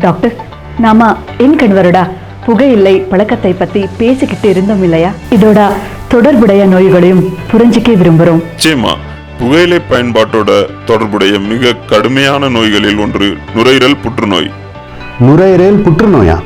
Doctor நாம என் கணவரோட புகையில்லை பழக்கத்தை பத்தி பேசிக்கிட்டு இருந்தோம் இல்லையா? இதோட தொடர்புடைய நோய்களையும் புரிஞ்சுக்க விரும்புறோம். நிச்சயமா புகையிலை பயன்பாட்டோட தொடர்புடைய மிக கடுமையான நோய்களில் ஒன்று நுரையீரல் புற்றுநோய். நுரையீரல் புற்றுநோயா?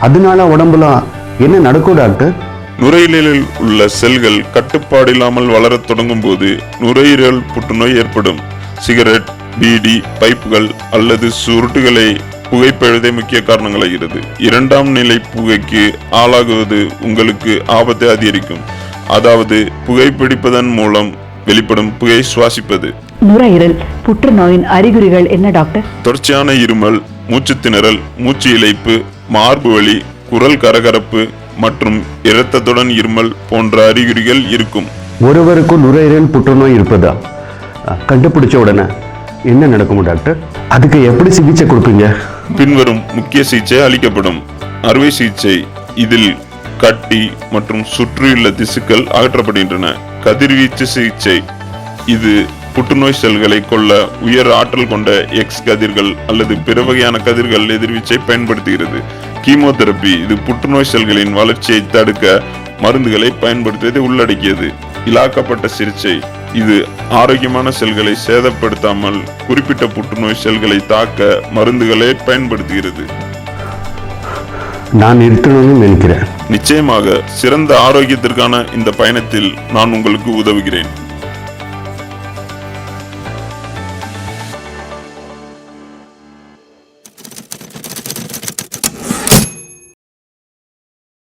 அதனால உடம்புல என்ன நடக்கும் டாக்டர்? நுரையீரலில் உள்ள செல்கள் கட்டுப்பாடு இல்லாமல் வளரத் தொடங்கும் போது நுரையீரல் புற்றுநோய் ஏற்படும். சிகரெட் பீடி பைப்புகள் அல்லது சுருட்டுகளை புகைப்பழுதே முக்கிய காரணங்களாகிறது. இரண்டாம் நிலை புகைக்கு ஆளாகுவது உங்களுக்கு ஆபத்தை அதிகரிக்கும். அதாவது புகைப்பிடிப்பதன் மூலம் வெளிப்படும் புகை சுவாசிப்பது. நுரையீரல் புற்றுநோயின் அறிகுறிகள் என்ன டாக்டர்? தொடர்ச்சியான இருமல் மூச்சு திணறல் மூச்சு இழைப்பு மார்பு வலி குரல் கரகரப்பு மற்றும் இரத்தத்துடன் இருமல் போன்ற அறிகுறிகள் இருக்கும். ஒருவருக்கு நுரையீரல் புற்றுநோய் இருப்பதா? கண்டுபிடிச்ச உடனே. என்ன நடக்கும் டாக்டர்? அதுக்கு எப்படி சிகிச்சை கொடுப்பீங்க? பின்வரும் முக்கிய சிகிச்சை அளிக்கப்படும். அறுவை சிகிச்சை இதில் கட்டி மற்றும் சுற்றியுள்ள திசுக்கள் அகற்றப்படுகின்றன. கதிர்வீச்சு சிகிச்சை. இது புற்றுநோய் செல்களை கொல்ல உயர் ஆற்றல் கொண்ட எக்ஸ் கதிர்கள் அல்லது பிற வகையான கதிர்கள் எதிர்வீச்சை பயன்படுத்துகிறது. கீமோதெரபி இது புற்றுநோய் செல்களின் வளர்ச்சியை தடுக்க மருந்துகளை பயன்படுத்துவதை உள்ளடக்கியது. இலாக்கப்பட்ட சிகிச்சை. இது ஆரோக்கியமான செல்களை சேதப்படுத்தாமல் குறிப்பிட்ட புற்றுநோய் செல்களை தாக்க மருந்துகளை பயன்படுத்துகிறது. நான் நிறுத்தணும்னு நினைக்கிறேன். நிச்சயமாக சிறந்த ஆரோக்கியத்திற்கான இந்த பயணத்தில் நான் உங்களுக்கு உதவுகிறேன்.